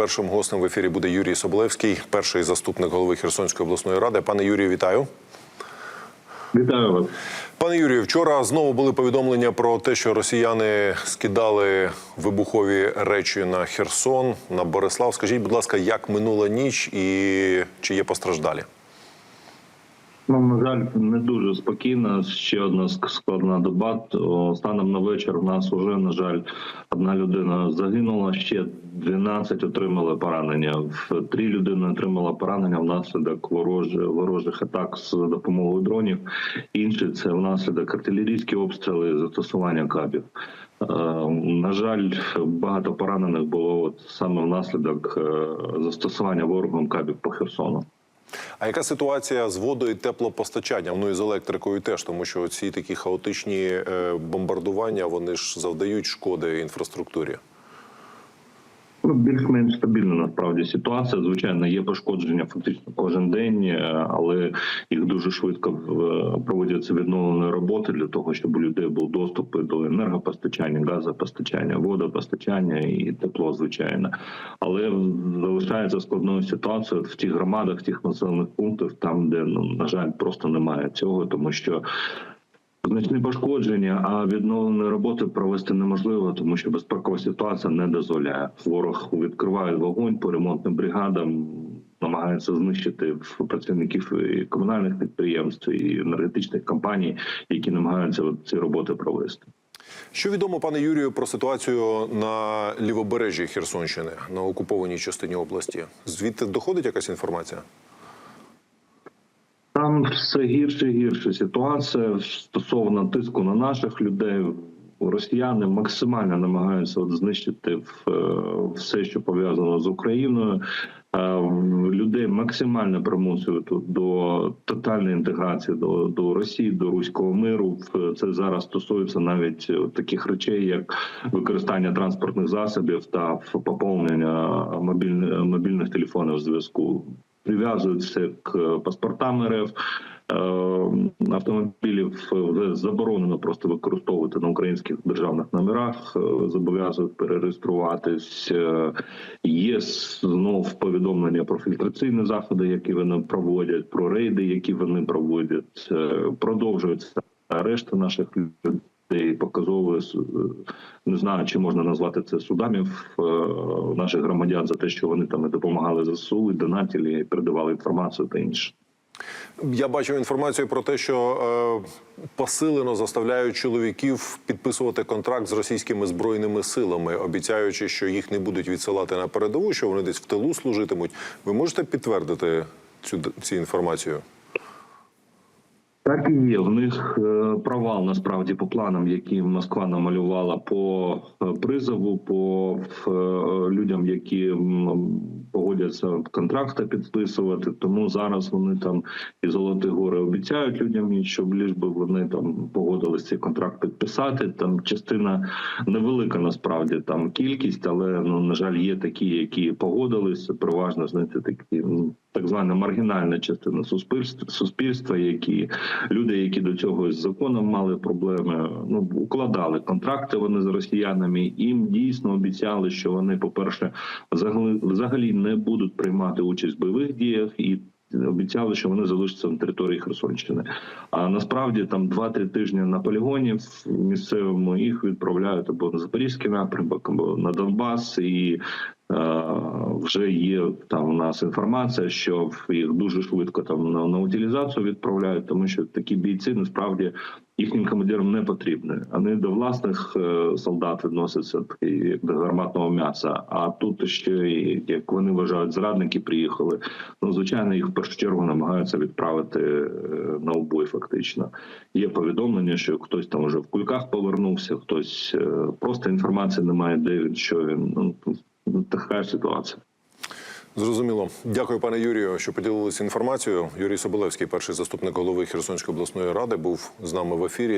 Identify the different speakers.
Speaker 1: першим гостем в ефірі буде Юрій Соболевський, перший заступник голови Херсонської обласної ради. Пане Юрію, вітаю.
Speaker 2: Вітаю вас.
Speaker 1: Пане Юрію, вчора знову були повідомлення про те, що росіяни скидали вибухові речі на Херсон, на Борислав. Скажіть, будь ласка, як минула ніч і чи є постраждалі?
Speaker 2: Ну, на жаль, не дуже спокійно. Ще одна складна доба. Станом на вечір у нас вже, на жаль, одна людина загинула, ще 12 отримали поранення. В- Три людини отримали поранення внаслідок ворожі, ворожих атак з допомогою дронів. Інші це внаслідок артилерійські обстріли, застосування кабів. Е, На жаль, багато поранених було от саме внаслідок е, застосування ворогом кабів по Херсону.
Speaker 1: А яка ситуація з водою і теплопостачанням? Ну і з електрикою теж, тому що ці такі хаотичні е, бомбардування вони ж завдають шкоди інфраструктурі.
Speaker 2: Ну, більш-менш стабільна насправді ситуація. Звичайно, є пошкодження фактично кожен день, е, але їх дуже швидко е, проводяться відновлені роботи для того, щоб у людей був доступ до енергопостачання, газопостачання, водопостачання і тепло, звичайно. Але залишається складною ситуацією в тих громадах, в тих населених пунктах, там де ну на жаль просто немає цього, тому що. Значні пошкодження, а відновлені роботи провести неможливо, тому що безпекова ситуація не дозволяє. Ворог відкриває вогонь по ремонтним бригадам, намагається знищити працівників комунальних підприємств і енергетичних компаній, які намагаються ці роботи провести.
Speaker 1: Що відомо, пане Юрію, про ситуацію на лівобережжі Херсонщини на окупованій частині області? Звідти доходить якась інформація?
Speaker 2: Там все гірше і гірше ситуація стосовно тиску на наших людей. Росіяни максимально намагаються от знищити е, все, що пов'язано з Україною. Е, Людей максимально примусують до тотальної інтеграції до, до Росії, до руського миру. Це зараз стосується навіть е, таких речей, як використання транспортних засобів та поповнення мобільних мобільних телефонів зв'язку прив'язують все к паспортам РФ. Е, Автомобілів вже заборонено просто використовувати на українських державних номерах, е, зобов'язують перереєструватись. Е, Є знов повідомлення про фільтраційні заходи, які вони проводять, про рейди, які вони проводять. Е, Продовжуються арешти наших людей. Показовує не знаю, чи можна назвати це судами в е, наших громадян за те, що вони там допомагали ЗСУ, і донатили, і передавали інформацію та інше.
Speaker 1: Я бачив інформацію про те, що е, посилено заставляють чоловіків підписувати контракт з російськими збройними силами, обіцяючи, що їх не будуть відсилати на передову, що вони десь в тилу служитимуть. Ви можете підтвердити цю, цю інформацію?
Speaker 2: Так і є. В них е, провал насправді по планам, які Москва намалювала по е, призову, по е, людям, які погодяться контракти підписувати. Тому зараз вони там і золоті гори обіцяють людям, щоб ліж би вони там погодились цей контракт підписати. Там частина невелика насправді там кількість, але ну на жаль, є такі, які погодилися. Переважно знаєте, такі так звана маргінальна частина суспільства, суспільства, які люди, які до цього з законом мали проблеми, ну укладали контракти вони з росіянами. Їм дійсно обіцяли, що вони, по перше, взагалі не будуть приймати участь в бойових діях і. Обіцяли, що вони залишаться на території Херсонщини. А насправді там 2-3 тижні на полігоні в місцевому їх відправляють або на Запорізький напрямок, або на Донбас, і е, вже є там у нас інформація, що їх дуже швидко там на, на утилізацію відправляють, тому що такі бійці насправді їхнім командирам не потрібні. Вони до власних е, солдат відносяться як до гарматного м'яса. А тут ще як вони вважають, зрадники приїхали. Ну звичайно, їх в першу чергу намагаються відправити е, на обой. Фактично є повідомлення, що хтось там вже в кульках повернувся, хтось е, просто інформації немає, де він що він. Ну така ситуація.
Speaker 1: Зрозуміло. Дякую, пане Юрію, що поділилися інформацією. Юрій Соболевський, перший заступник голови Херсонської обласної ради, був з нами в ефірі.